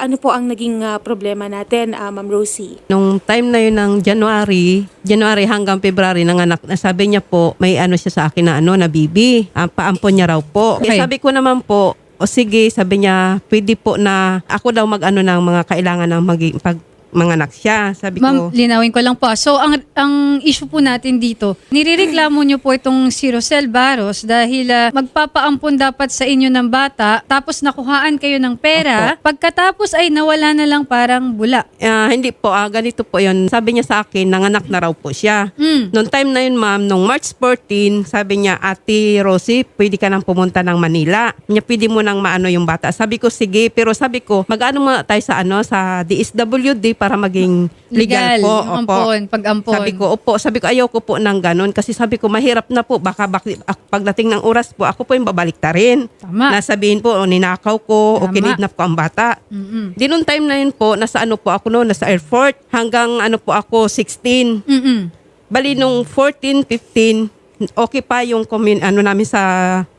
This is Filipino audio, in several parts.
Ano po ang naging ah, problema natin, ah, Ma'am Rosie? Nung time na yun ng January, January hanggang February ng anak, sabi niya po, may ano siya sa akin na ano, na bibi. Ah, paampon niya raw po. Okay. Eh, sabi ko naman po, o sige, sabi niya, pwede po na ako daw mag-ano ng mga kailangan ng maging, pag manganak siya. Sabi Ma'am, ko, linawin ko lang po. So, ang, ang issue po natin dito, nirereklamo nyo po itong si Rosel Barros dahil ah, magpapaampon dapat sa inyo ng bata, tapos nakuhaan kayo ng pera, pagkatapos ay nawala na lang parang bula. ah, hindi po, ah, ganito po yun. Sabi niya sa akin, nanganak na raw po siya. Mm. Noong time na yun, ma'am, nung March 14, sabi niya, Ate Rosie, pwede ka nang pumunta ng Manila. Niya, pwede mo nang maano yung bata. Sabi ko, sige. Pero sabi ko, mag-ano muna tayo sa ano, sa DSWD para maging legal, po. yung ampon, pag-ampon. Sabi ko, opo. Sabi ko, ayoko po ng ganun. Kasi sabi ko, mahirap na po. Baka bak- ak- pagdating ng oras po, ako po yung babalik ta rin. Tama. Nasabihin po, o ninakaw ko, o Tama. kinidnap ko ang bata. Mm-mm. Di nung time na yun po, nasa ano po ako noon, nasa airport. Hanggang ano po ako, 16. Mm-mm. Bali nung 14, 15, okay pa yung commun- ano namin sa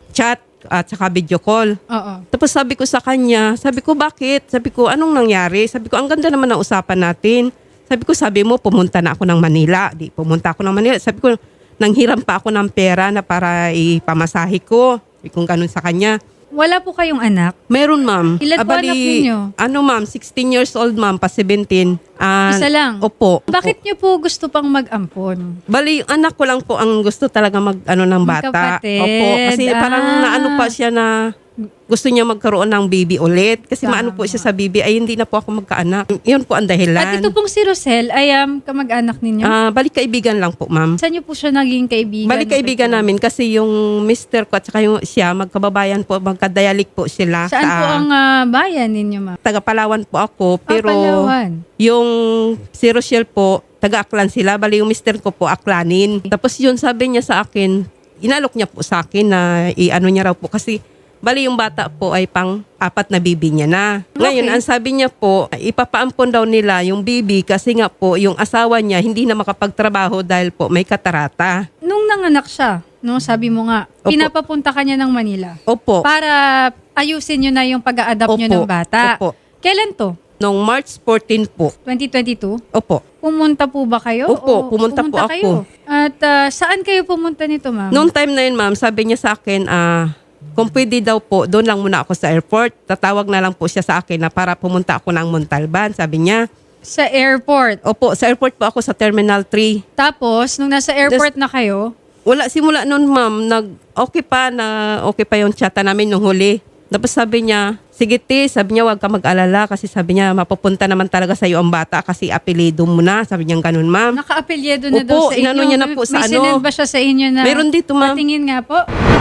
chat at saka video call. Oo. Tapos sabi ko sa kanya, sabi ko bakit? Sabi ko anong nangyari? Sabi ko ang ganda naman ng usapan natin. Sabi ko sabi mo pumunta na ako ng Manila. Di pumunta ako ng Manila. Sabi ko nanghiram pa ako ng pera na para ipamasahe ko. Sabi ko ganun sa kanya. Wala po kayong anak? Meron, ma'am. Ilan po Abali, anak ninyo? Ano, ma'am? 16 years old, ma'am. Pa 17. Ah, Isa lang? Opo. Bakit nyo po gusto pang mag-ampon? Bali, anak ko lang po ang gusto talaga mag ano ng bata. Magkapatid. Opo, kasi parang Ah. naano pa siya na gusto niya magkaroon ng baby ulit. Kasi Tama. maano po siya sa baby, ay hindi na po ako magkaanak. Yun po ang dahilan. At ito pong si Rosel ay um, kamag-anak ninyo? Ah, balik kaibigan lang po, ma'am. Saan niyo po siya naging kaibigan? Balik kaibigan namin kasi yung mister ko at saka yung siya, magkababayan po, magkadayalik po sila. Saan sa, po ang ah, bayan ninyo, ma'am? taga Palawan po ako. Pero ah, Palawan. yung si Rochelle po, taga-aklan sila. Bali yung mister ko po, aklanin. Tapos yun, sabi niya sa akin, inalok niya po sa akin na i-ano niya raw po kasi bali yung bata po ay pang apat na bibi niya na. Ngayon, Okay. ang sabi niya po, ipapaampon daw nila yung bibi kasi nga po yung asawa niya hindi na makapagtrabaho dahil po may katarata. Nung nanganak siya, no, sabi mo nga, Opo. pinapapunta ka niya ng Manila Opo. para ayusin niyo na yung pag-a-adapt niyo Opo. ng bata. Opo. Kailan to? Noong March 14 po. 2022? Opo. Pumunta po ba kayo? Opo, pumunta po kayo? At ah, saan kayo pumunta nito, ma'am? Noong time na yun, ma'am, sabi niya sa akin, ah, kung pwede daw po, doon lang muna ako sa airport. Tatawag na lang po siya sa akin na para pumunta ako ng Montalban, sabi niya. Sa airport. Opo, sa airport po ako sa Terminal 3. Tapos, nung nasa airport na kayo, Wala, simula noon, ma'am, nag, okay pa na, okay pa yung chata namin nung huli. Tapos sabi niya, sige te, sabi niya, huwag ka mag-alala kasi sabi niya, mapupunta naman talaga sa iyo ang bata kasi apelido mo na. Sabi niya ganun, ma'am. naka-apelyedo na Opo, daw sa inyo. inano niya na po sa May ano. sinend ba siya sa inyo na? Meron dito, ma'am. Patingin nga po.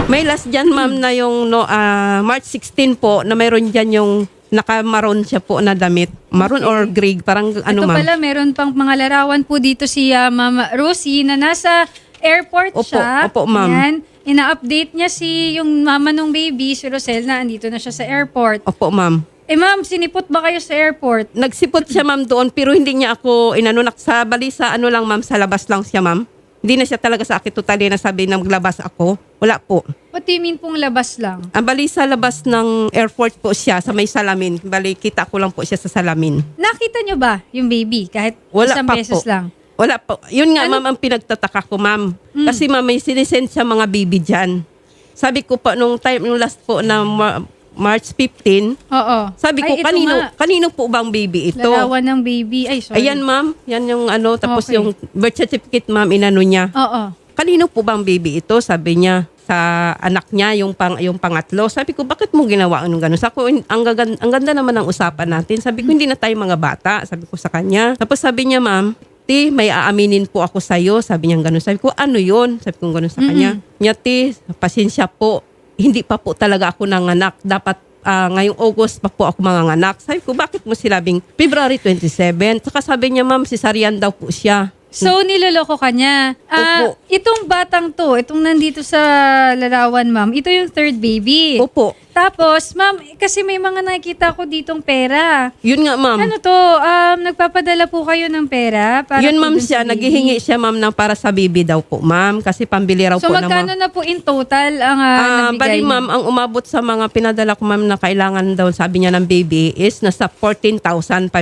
May last dyan, ma'am, na yung no, ah, March 16 po, na mayroon dyan yung naka-maroon siya po na damit. Maroon or gray, parang ano, Ito ma'am. pala, meron pang mga larawan po dito si ah, Ma'am Rosie na nasa airport Opo, siya. opo, ma'am. Ina-update niya si yung mama nung baby, si Rosel, na andito na siya sa airport. Opo, ma'am. Eh ma'am, sinipot ba kayo sa airport? Nagsipot siya, ma'am, doon, pero hindi niya ako inano, nak- sa balisa, ano lang, ma'am, sa labas lang siya, ma'am. Hindi na siya talaga sa akin totally na sabi na maglabas ako. Wala po. What do you mean pong labas lang? Ang bali sa labas ng airport po siya, sa may salamin. Bali, kita ko lang po siya sa salamin. Nakita niyo ba yung baby kahit Wala isang pa beses po. lang? Wala po. Yun nga, Ano- ma'am, ang pinagtataka ko, ma'am. Mm. Kasi, ma'am, may sinisend siya mga baby dyan. Sabi ko pa, nung time, nung last po na Mar- March 15, Oo. sabi ko, Ay, ito kanino, nga. kanino po bang baby ito? Larawan ng baby. Ay, sorry. Ayan, ma'am. Yan yung ano. Tapos Okay. yung birth certificate, ma'am, inano niya. Oo. Kanino po bang baby ito? Sabi niya sa anak niya, yung pang yung pangatlo. Sabi ko, bakit mo ginawa anong gano'n? Sabi ko, ang, gagan- ang ganda naman ng usapan natin. Sabi ko, hindi na tayo mga bata. Sabi ko sa kanya. Tapos sabi niya, ma'am, Ti, may aaminin po ako sa'yo. Sabi niya gano'n. Sabi ko, ano yun? Sabi ko gano'n sa kanya. Niya, ti, pasensya po. Hindi pa po talaga ako nanganak. Dapat ah, ngayong August pa po ako manganganak. Sabi ko, bakit mo sinabing February 27? Saka sabi niya, ma'am, si Sarian daw po siya. So, niloloko ka niya. Ah, Opo. itong batang to, itong nandito sa larawan, ma'am, ito yung third baby. Opo. Tapos, ma'am, kasi may mga nakikita ko ditong pera. Yun nga, ma'am. Ano to? Um, nagpapadala po kayo ng pera? Para Yun, po ma'am, dun sa siya. baby? Naghihingi siya, ma'am, ng para sa baby daw po, ma'am. Kasi pambili raw So, po magkano mga... na po in total ang uh, Ah, nabigay bali, niyo? ma'am, ang umabot sa mga pinadala ko, ma'am, na kailangan daw, sabi niya ng baby, is nasa 14,500.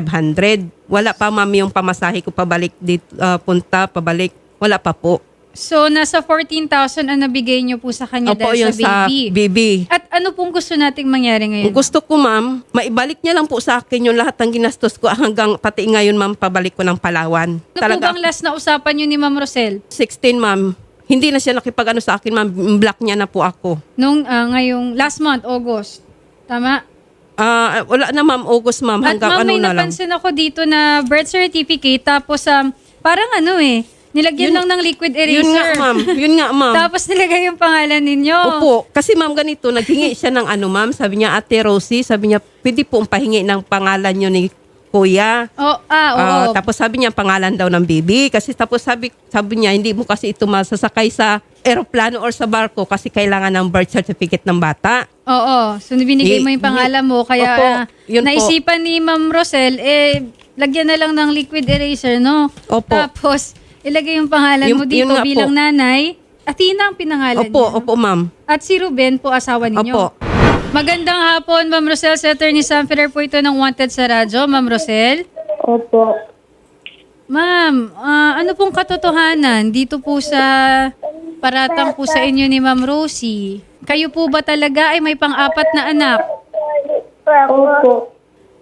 Wala pa, ma'am, yung pamasahe ko pabalik dito, ah, punta, pabalik. Wala pa po. So, nasa 14,000 ang nabigay niyo po sa kanya Opo, dahil yun sa sa baby. baby. At ano pong gusto nating mangyari ngayon? Gusto ko, ma'am, maibalik niya lang po sa akin yung lahat ng ginastos ko hanggang pati ngayon, ma'am, pabalik ko ng Palawan. Ano po bang last na usapan niyo ni Ma'am Rosel? 16, ma'am. Hindi na siya nakipag-ano sa akin, ma'am. Block niya na po ako. Nung ah, ngayong last month, August. Tama? Ah, wala na, ma'am. August, ma'am. At Hanggang ma'am, ano may na lang. napansin ako dito na birth certificate tapos um, parang ano eh, nilagyan Yun- lang ng liquid eraser. Yun nga, ma'am. Yun nga, ma'am. Tapos nilagay yung pangalan ninyo. Opo. Kasi ma'am, ganito, naghingi siya ng ano, ma'am. Sabi niya, Ate Rosie, sabi niya, pwede po pahingi ng pangalan niyo ni Kuya. Oh, ah, oo. Ah, tapos sabi niya, pangalan daw ng baby. Kasi tapos sabi, sabi niya, hindi mo kasi ito masasakay sa aeroplano or sa barko kasi kailangan ng birth certificate ng bata. Oo. So, binigay mo yung pangalan mo. Kaya Opo, ah, yun po. naisipan ni Ma'am Rosel, eh, lagyan na lang ng liquid eraser, no? Opo. Tapos, ilagay yung pangalan Yun- mo dito yun nga po. bilang nanay. Athena ang pinangalan Opo, niya. opo, ma'am. At si Ruben po, asawa ninyo. Opo. Magandang hapon, Ma'am Rosel. Si Attorney Sam Ferrer po ito ng Wanted sa radyo. Ma'am Rosel. Opo. Ma'am, ah, ano pong katotohanan dito po sa paratang po sa inyo ni Ma'am Rosie? Kayo po ba talaga ay may pang-apat na anak? Opo.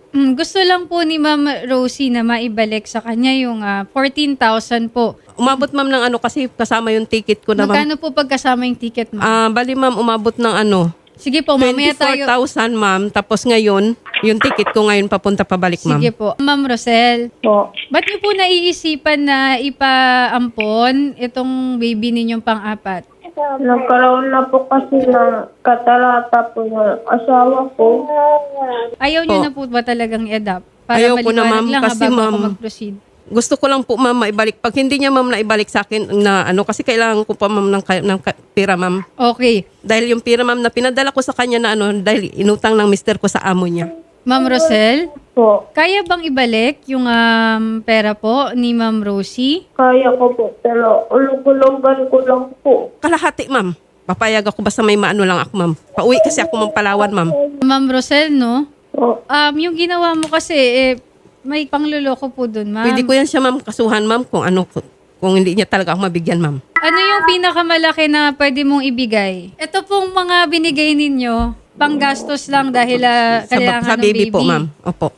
Hmm, gusto lang po ni Ma'am Rosie na maibalik sa kanya yung ah, 14,000 po. Umabot ma'am ng ano kasi kasama yung ticket ko na ma'am. Magkano po pagkasama yung ticket mo? Ah, bali ma'am, umabot ng ano, Sige po, mamaya tayo. 24,000 ma'am. Tapos ngayon, yung ticket ko ngayon papunta pabalik ma'am. Sige po. Ma'am Rosel, Po. ba't niyo po naiisipan na ipaampon itong baby ninyong pang-apat? Nagkaroon na po kasi ng katarata po ng asawa ko. Ayaw niyo Po. na po ba talagang i-adapt? Para Ayaw po na, maliwanag ma'am, lang kasi, habang ako ma'am, mag-proceed. Gusto ko lang po ma'am maibalik. Pag hindi niya ma'am naibalik sa akin na ano, kasi kailangan ko pa ma'am ng, ka- ng ka- pera ma'am. Okay. Dahil yung pera ma'am na pinadala ko sa kanya na ano, dahil inutang ng mister ko sa amo niya. Ma'am Rosel, Po. kaya bang ibalik yung um, pera po ni Ma'am Rosie? Kaya ko po. Pero ulugulugan ko lang po. Kalahati ma'am. Papayag ako basta may maano lang ako ma'am. Pauwi kasi ako ma'am Palawan ma'am. Ma'am Rosel, no? Po. Um, yung ginawa mo kasi, eh, may pangluloko po dun, ma'am. Pwede ko yan siya ma'am kasuhan ma'am kung ano, kung hindi niya talaga ako mabigyan ma'am. Ano yung pinakamalaki na pwede mong ibigay? Ito pong mga binigay ninyo, panggastos lang dahil ah, Sa, kailangan sa ng baby, baby. po ma'am. Opo.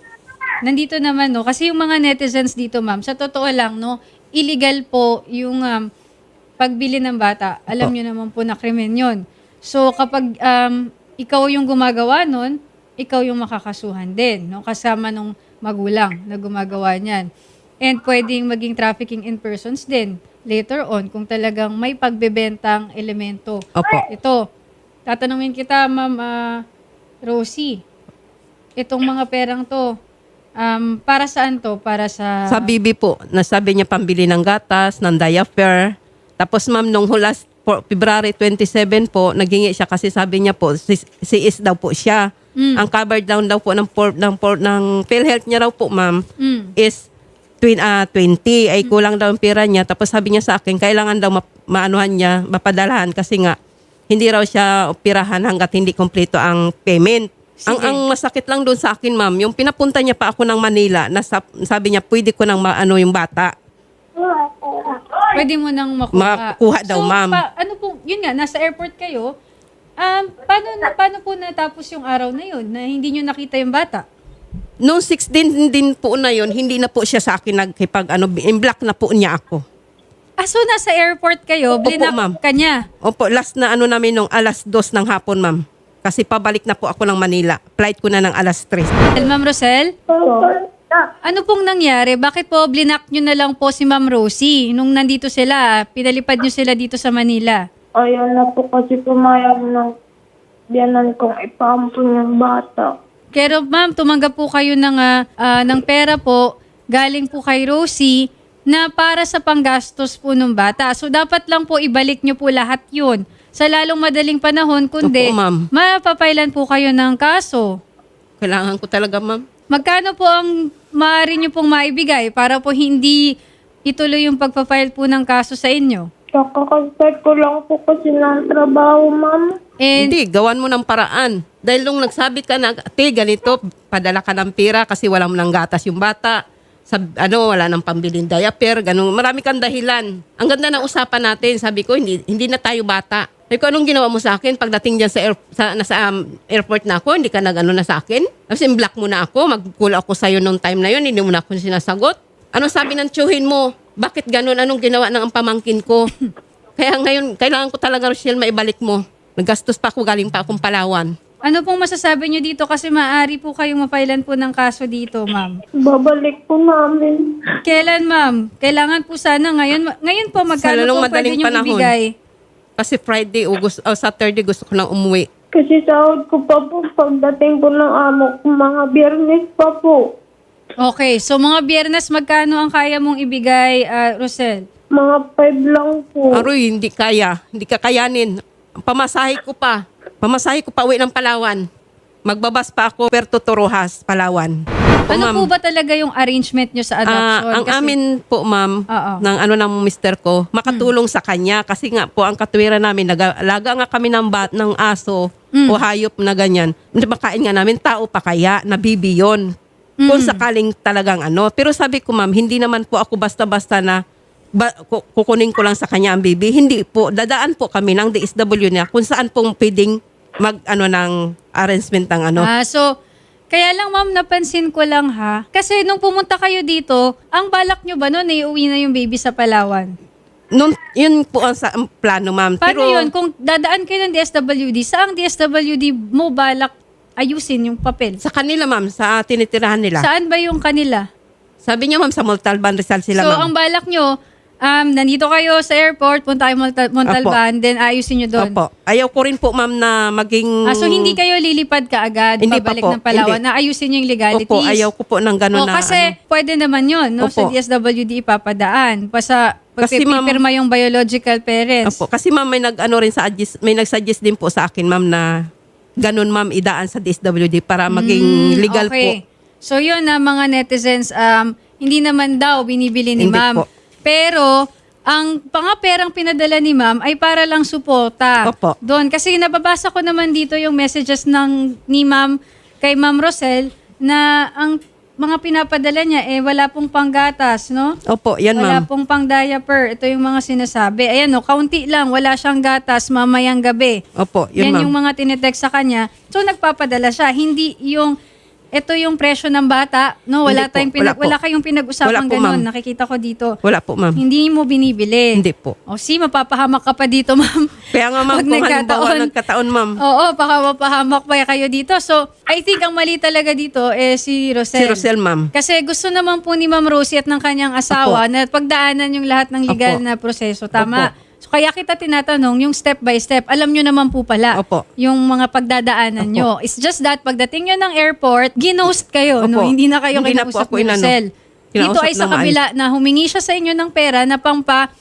Nandito naman, no? Kasi yung mga netizens dito, ma'am, sa totoo lang, no? Illegal po yung um, pagbili ng bata. Alam Opo. nyo naman po na krimen yun. So, kapag um, ikaw yung gumagawa nun, ikaw yung makakasuhan din, no? Kasama nung magulang na gumagawa niyan. And pwedeng maging trafficking in persons din later on kung talagang may pagbebentang elemento. Opo. Ito, tatanungin kita, Ma'am ah, Rosie. Itong mga perang to, um, para saan to? Para sa... Sa baby po, nasabi niya pambili ng gatas, ng diaper. Tapos ma'am, nung last for February 27 po, naghingi siya kasi sabi niya po, si, si is daw po siya. Mm. Ang covered down daw po ng, por, ng, por, ng PhilHealth niya raw po ma'am, Mm. is twin, ah 20. Ay kulang daw ang pera niya. Tapos sabi niya sa akin, kailangan daw ma, maanuhan niya, mapadalahan kasi nga, hindi raw siya operahan hanggat hindi kompleto ang payment. Ang, Sige. ang masakit lang doon sa akin, ma'am, yung pinapunta niya pa ako ng Manila, na sab- sabi niya, pwede ko nang maano yung bata. Pwede mo nang makuha. Makuha daw, so, ma'am. pa- ano po, yun nga, nasa airport kayo. Um, paano, paano po natapos yung araw na yun na hindi nyo nakita yung bata? Noong 16 din po na yon hindi na po siya sa akin nagkipag, ano, in-block na po niya ako. Ah, so nasa airport kayo, Opo, blinak ma'am. ka niya. Opo, last na ano namin nung alas 2 ng hapon, ma'am. Kasi pabalik na po ako ng Manila. Flight ko na ng alas 3. Ma'am Rosel, ano pong nangyari? Bakit po blinak nyo na lang po si Ma'am Rosie nung nandito sila? Pinalipad nyo sila dito sa Manila. Ayaw na po kasi pumayag ng biyanan kong ipampun yung bata. Pero ma'am, tumanggap po kayo ng, ah, ah, ng pera po galing po kay Rosie na para sa panggastos po ng bata. So dapat lang po ibalik nyo po lahat yun sa lalong madaling panahon, kundi Opo, ma'am. mapapailan po kayo ng kaso. Kailangan ko talaga, ma'am. Magkano po ang maaari nyo pong maibigay para po hindi ituloy yung pagpapile po ng kaso sa inyo? Kakakastart ko lang po kasi ng trabaho, ma'am. And Hindi, gawan mo ng paraan. Dahil nung nagsabi ka na, ate, ganito, padala ka ng pira kasi wala mo ng gatas yung bata. Sab, ano, wala nang pambilin diaper, ganun. Marami kang dahilan. Ang ganda ng usapan natin. Sabi ko, hindi, hindi na tayo bata. Sabi ko, anong ginawa mo sa akin? Pagdating dyan sa, air, sa nasa um, airport na ako, hindi ka nag-ano na sa akin? Tapos block mo na ako, mag-call ako sa'yo nung time na yun, hindi mo na ako sinasagot. Ano sabi ng tsuhin mo? Bakit ganun? Anong ginawa ng ang pamangkin ko? Kaya ngayon, kailangan ko talaga, Rochelle, maibalik mo. Nagastos pa ako, galing pa akong Palawan. Ano pong masasabi nyo dito kasi maaari po kayong mapailan po ng kaso dito, ma'am? Babalik po namin. Kailan, ma'am? Kailangan po sana ngayon. Ngayon po, magkano po pwede madaling nyo panahon. ibigay? Kasi Friday o gusto, oh, Saturday gusto ko nang umuwi. Kasi sahod ko pa po pagdating po ng amo ko, mga biyernes pa po. Okay, so mga biyernes, magkano ang kaya mong ibigay, ah, Rosel? Mga five lang po. Aroy, hindi kaya. Hindi kakayanin. Pamasahe ko pa. Pamasahe ko pa uwi ng Palawan. Magbabas pa ako Puerto Torojas, Palawan. O, Ano ma'am, po ba talaga yung arrangement nyo sa ah, adoption? ang Kasi- amin po, ma'am, Oo. ng ano ng mister ko, makatulong sa kanya. Kasi nga po, ang katwiran namin, nag-alaga nga kami ng, bat, ng aso o hayop na ganyan. Makain nga namin, tao pa kaya, nabibi yun. Kung sakaling talagang ano. Pero sabi ko, ma'am, hindi naman po ako basta-basta na ba, ku- kukunin ko lang sa kanya ang baby. Hindi po. Dadaan po kami ng DSW niya kung saan pong pwedeng mag ano ng arrangement ng ano. Ah, so, kaya lang ma'am, napansin ko lang ha. Kasi nung pumunta kayo dito, ang balak nyo ba noon, iuwi na yung baby sa Palawan? Nung, yun po ang, sa, ang plano, ma'am. Paano Pero, yun? Kung dadaan kayo ng DSWD, saang DSWD mo balak ayusin yung papel? Sa kanila, ma'am, sa tinitirahan nila. Saan ba yung kanila? Sabi niya, ma'am, sa Montalban Rizal sila, so, ma'am. ang balak nyo, um, nandito kayo sa airport, punta kayo Montal- Montalban, then ayusin nyo doon. Opo. Ayaw ko rin po, ma'am, na maging... Ah, so hindi kayo lilipad kaagad, Hindi pa pabalik po, ng Palawan, hindi. na ayusin nyo yung legalities? Opo, ayaw ko po ng gano'n O, na... kasi ano. pwede naman yun, no? Sa Opo. DSWD ipapadaan. Basta Kasi, ma'am- yung biological parents. Opo, kasi ma'am, may nag-ano rin sa adjust, may nag-suggest din po sa akin, ma'am, na ganun, ma'am, idaan sa DSWD para maging legal okay. po. So yun na mga netizens, um, hindi naman daw binibili ni Hindi ma'am. po. Pero ang mga perang pinadala ni ma'am ay para lang suporta. Opo. Doon kasi nababasa ko naman dito yung messages ng ni ma'am kay Ma'am Rosel na ang mga pinapadala niya eh wala pong panggatas, no? Opo, yan, Wala ma'am. pong pang diaper. Ito yung mga sinasabi. Ayan no, kaunti lang. Wala siyang gatas mamayang gabi. Opo, yun, Yan ma'am. yung mga tinetext sa kanya. So nagpapadala siya. Hindi yung ito yung presyo ng bata. No, wala Hindi po. tayong pinag Wala wala kayong pinag-usapang po, ganun. ma'am. Nakikita ko dito. Wala po, ma'am. Hindi mo binibili. Hindi po. O si mapapahamak ka pa dito, ma'am. Kaya nga, ma'am, Pag kung halimbawa nagkataon. nagkataon, ma'am. Oo, baka mapahamak pa kayo dito. So, I think ang mali talaga dito eh si Rosel. Si Rosel, ma'am. Kasi gusto naman po ni Ma'am Rosie at ng kanyang asawa na pagdaanan yung lahat ng legal Opo. na proseso. Tama. Opo. So kaya kita tinatanong yung step by step. Alam nyo naman po pala Opo. yung mga pagdadaanan Opo. nyo. It's just that pagdating nyo ng airport, ginost kayo. No? Opo. Hindi na kayo Hindi na po kinausap ako ni inano. Rosel. Dito Kinausap ay sa ng kabila na humingi siya sa inyo ng pera na pampa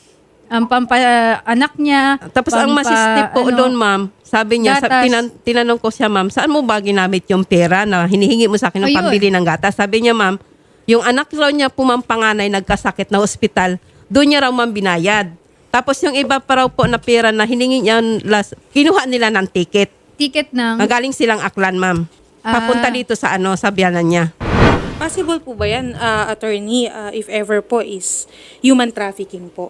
ang pampa anak niya. Tapos ang pampa, masistip po ano, doon, ma'am, sabi niya, sa, gatas. tinan- tinanong ko siya, ma'am, saan mo ba ginamit yung pera na hinihingi mo sa akin ng Ayun. pambili ng gatas? Sabi niya, ma'am, yung anak raw niya po, ma'am, panganay, nagkasakit na ospital, doon niya raw, ma'am, binayad. Tapos yung iba pa raw po na pera na hiningi niya, last, kinuha nila ng ticket. Ticket ng... Magaling silang aklan, ma'am. Ah. Papunta dito sa ano, sa biyanan niya. Possible po ba yan, ah, attorney, ah, if ever po is human trafficking po?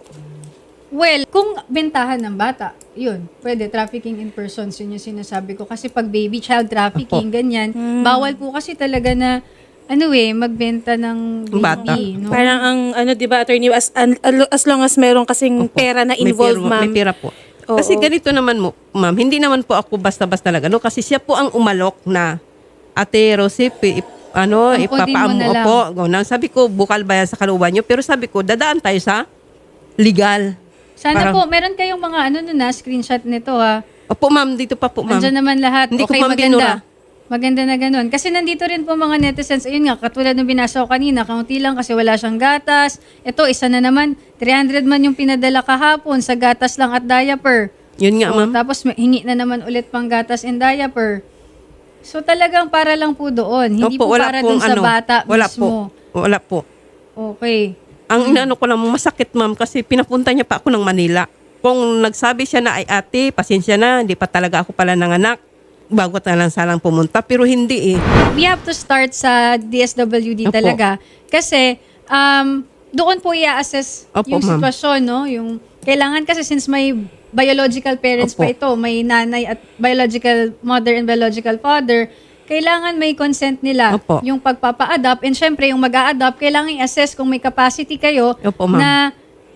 Well, kung bentahan ng bata, yun, pwede trafficking in persons, yun yung sinasabi ko. Kasi pag baby child trafficking, ganyan, bawal po kasi talaga na, ano eh, magbenta ng baby. Bata. No? Parang ang ano 'di ba attorney as an- as long as meron kasing Opo. pera na May involved pera- ma'am. May pera po. Oo. Kasi ganito naman mo, ma'am, hindi naman po ako basta-basta na gano'n. Kasi siya po ang umalok na, Ate Rosie, pi- ip- ano, mo ipapaam na lang. po. Ganun. Sabi ko, bukal ba yan sa kaluban nyo? Pero sabi ko, dadaan tayo sa legal. Sana Parang- po, meron kayong mga ano na, screenshot nito ha. Opo, ma'am, dito pa po, ma'am. Andyan naman lahat. Hindi ko okay, ma'am maganda. binura. Maganda na ganun. Kasi nandito rin po mga netizens, ayun nga, katulad ng binasa ko kanina, kaunti lang kasi wala siyang gatas. Ito, isa na naman, 300 man yung pinadala kahapon sa gatas lang at diaper. Yun nga, So, ma'am. Tapos hingi na naman ulit pang gatas and diaper. So talagang para lang po doon. Hindi Opo, po wala para dun sa ano, bata wala mismo. Po. Wala po. Okay. Ang inaano ko lang, masakit ma'am kasi pinapunta niya pa ako ng Manila. Kung nagsabi siya na ay ate, pasensya na, hindi pa talaga ako pala nanganak. Bago na lang salang pumunta. Pero hindi eh. We have to start sa DSWD Opo. talaga. Kasi um, doon po i-assess Opo, yung ma'am. sitwasyon. No? Yung, kailangan kasi since may biological parents Opo. pa ito, may nanay at biological mother and biological father, kailangan may consent nila Opo. yung pagpapa-adopt. And syempre, yung mag adopt kailangan i-assess kung may capacity kayo Opo, ma'am. na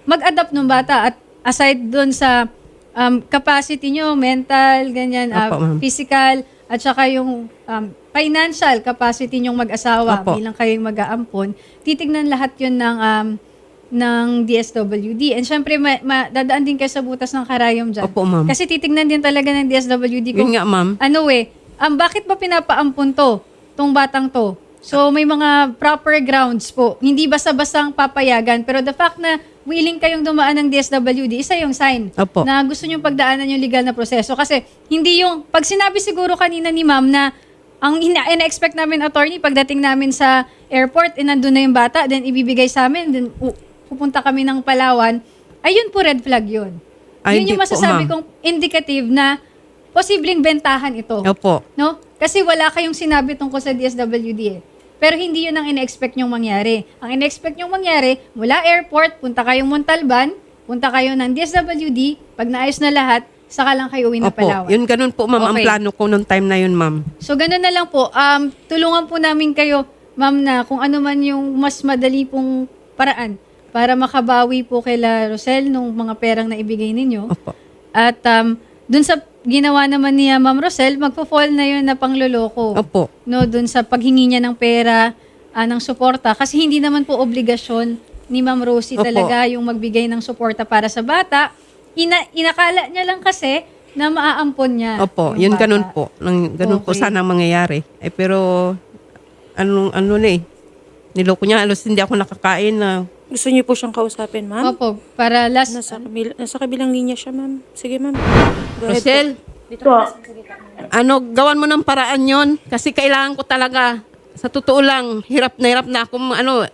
mag-adopt ng bata. At aside doon sa um, capacity nyo, mental, ganyan, Opo, ma'am. physical, at saka yung um, financial capacity nyong mag-asawa Opo. bilang kayong mag-aampon, titignan lahat yun ng um, ng DSWD. And syempre, ma- ma- dadaan din kayo sa butas ng karayom dyan. Opo, ma'am. Kasi titignan din talaga ng DSWD kung Yun nga ma'am. ano eh, um, bakit ba pinapaampun to, tong batang to? So, may mga proper grounds po. Hindi basta-basta ang papayagan. Pero the fact na willing kayong dumaan ng DSWD, isa yung sign Opo. na gusto nyong pagdaanan yung legal na proseso. Kasi hindi yung, pag sinabi siguro kanina ni ma'am na ang ina- ina-expect namin attorney pagdating namin sa airport, eh, nandun na yung bata, then ibibigay sa amin, then pu- pupunta kami ng Palawan, ayun po red flag yun. Ay, yun yung po, masasabi ma'am. kong indicative na posibleng bentahan ito. Opo. No? Kasi wala kayong sinabi tungkol sa DSWD eh. Pero hindi yun ang ina-expect nyong mangyari. Ang ina-expect nyong mangyari, mula airport, punta kayong Montalban, punta kayo ng DSWD, pag naayos na lahat, saka lang kayo uwi na Opo. Palawan. Yun ganun po ma'am ang Okay. plano ko nung time na yun ma'am. So, ganun na lang po. Um, tulungan po namin kayo, ma'am, na kung ano man yung mas madali pong paraan para makabawi po kay La Rosel nung mga perang na ibigay ninyo. Opo. At um, dun sa ginawa naman niya Ma'am Rosel, magpo-fall na yun na pangloloko. Opo. No, dun sa paghingi niya ng pera, ah, ng suporta. Kasi hindi naman po obligasyon ni Ma'am Rosie Opo. talaga yung magbigay ng suporta para sa bata. Ina inakala niya lang kasi na maaampon niya. Opo, yung yun bata. ganun po. Nang, ganun po Okay. sana ang mangyayari. Eh pero, anong, ano na eh. Niloko niya, alos hindi ako nakakain na Gusto niyo po siyang kausapin, ma'am? Opo, para last... Nasa, kabil- nasa kabilang linya siya, ma'am. Sige, ma'am. Go ahead Rosel, po. Po. ano, gawan mo ng paraan yon Kasi kailangan ko talaga. Sa totoo lang, hirap na hirap na ako, ano,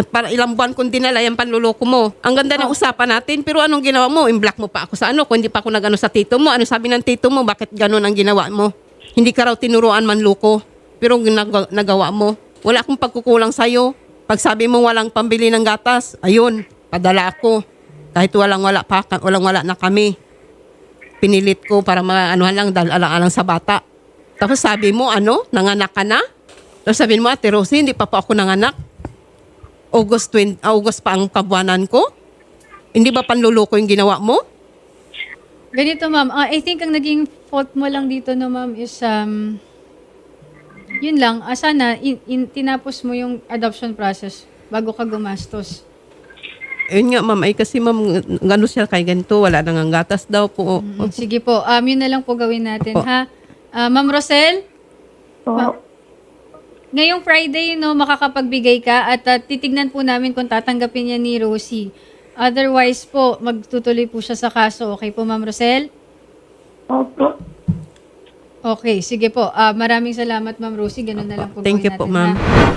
eh, para ilang buwan kong dinala yung panluloko mo. Ang ganda ng usapan natin, pero anong ginawa mo? In-block mo pa ako sa ano, kung hindi pa ako nagano sa tito mo. Ano sabi ng tito mo? Bakit ganun ang ginawa mo? Hindi ka raw tinuruan manloko, pero ginagawa, nagawa mo. Wala akong pagkukulang sa'yo. Pag sabi mo walang pambili ng gatas, ayun, padala ako. Kahit walang wala pa, walang wala na kami pinilit ko para maanuhan lang dahil alang-alang sa bata. Tapos sabi mo, ano, nanganak ka na? Tapos sabi mo, Ate Rosie, hindi pa po ako nanganak. August, 20, August pa ang kabuanan ko? Hindi ba panluloko yung ginawa mo? Ganito, ma'am. Ah, I think ang naging fault mo lang dito, no, ma'am, is, um, yun lang, ah, sana, in, in- tinapos mo yung adoption process bago ka gumastos. Ayun nga, ma'am. Ay kasi, ma'am, gano siya kay ganito. Wala nang ang gatas daw po. Mm, Sige po, um, yun na lang po gawin natin, Opo. ha? Ah, ma'am Rosel, Po. ngayong Friday, no, makakapagbigay ka at ah, titignan po namin kung tatanggapin niya ni Rosie. Otherwise po, magtutuloy po siya sa kaso. Okay po, ma'am Rosel? Opo. Okay, sige po. Ah, maraming salamat, ma'am Rosie. Ganun na lang po Thank gawin you po, natin, ma'am. ha?